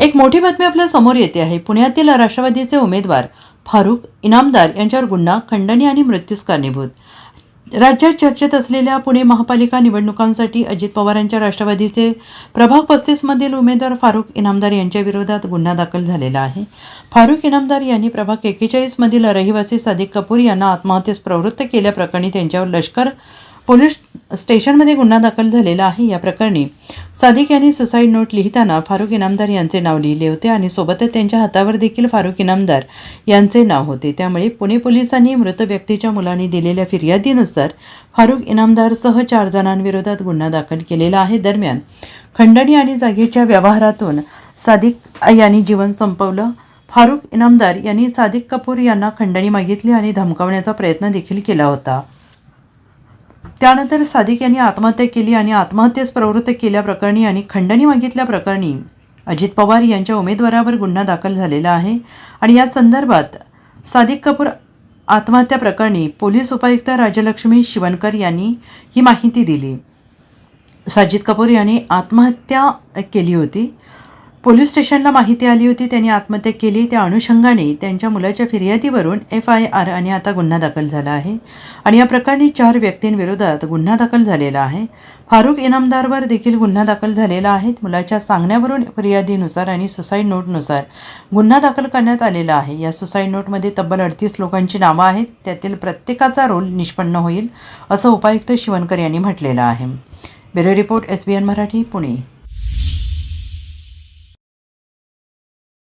एक मोठी बातमी आपल्यासमोर येते आहे. पुण्यातील राष्ट्रवादीचे उमेदवार फारुख इनामदार यांच्यावर गुन्हा खंडणी आणि मृत्यूस कारणीभूत. राज्यात चर्चेत असलेल्या पुणे महापालिका निवडणुकांसाठी अजित पवारांच्या राष्ट्रवादीचे प्रभाग पस्तीसमधील उमेदवार फारुख इनामदार यांच्या विरोधात गुन्हा दाखल झालेला आहे. फारुख इनामदार यांनी प्रभाग एकेचाळीसमधील रहिवासी सादिक कपूर यांना आत्महत्येस प्रवृत्त केल्याप्रकरणी त्यांच्यावर लष्कर पोलीस स्टेशनमध्ये गुन्हा दाखल झालेला आहे. या प्रकरणी सादिक यांनी सुसाईड नोट लिहिताना फारुख इनामदार यांचे नाव लिहिले होते आणि सोबतच त्यांच्या हातावर देखील फारुख इनामदार यांचे नाव होते. त्यामुळे पुणे पोलिसांनी मृत व्यक्तीच्या मुलांनी दिलेल्या फिर्यादीनुसार फारुख इनामदारसह चार जणांविरोधात गुन्हा दाखल केलेला आहे. दरम्यान खंडणी आणि जागेच्या व्यवहारातून सादिक यांनी जीवन संपवलं. फारुख इनामदार यांनी सादिक कपूर यांना खंडणी मागितली आणि धमकावण्याचा प्रयत्न देखील केला होता. त्यानंतर सादिक यांनी आत्महत्या केली आणि आत्महत्येस प्रवृत्त केल्याप्रकरणी आणि खंडणी मागितल्याप्रकरणी अजित पवार यांच्या उमेदवारावर गुन्हा दाखल झालेला आहे. आणि या संदर्भात सादिक कपूर आत्महत्या प्रकरणी पोलीस उपायुक्त राजलक्ष्मी शिवणकर यांनी ही माहिती दिली. साजिद कपूर यांनी आत्महत्या केली होती. पोलीस स्टेशनला माहिती आली होती त्यांनी आत्महत्या केली. त्या अनुषंगाने त्यांच्या मुलाच्या फिर्यादीवरून एफ आय आर आणि आता गुन्हा दाखल झाला आहे. आणि या प्रकरणी चार व्यक्तींविरोधात गुन्हा दाखल झालेला आहे. फारुख इनामदारवर देखील गुन्हा दाखल झालेला आहे. मुलाच्या सांगण्यावरून फिर्यादीनुसार आणि सुसाईड नोटनुसार गुन्हा दाखल करण्यात आलेला आहे. या सुसाईड नोटमध्ये तब्बल अडतीस लोकांची नावं आहेत. त्यातील प्रत्येकाचा रोल निष्पन्न होईल असं उपायुक्त शिवणकर यांनी म्हटलेलं आहे. Bureau report S B N Marathi Pune.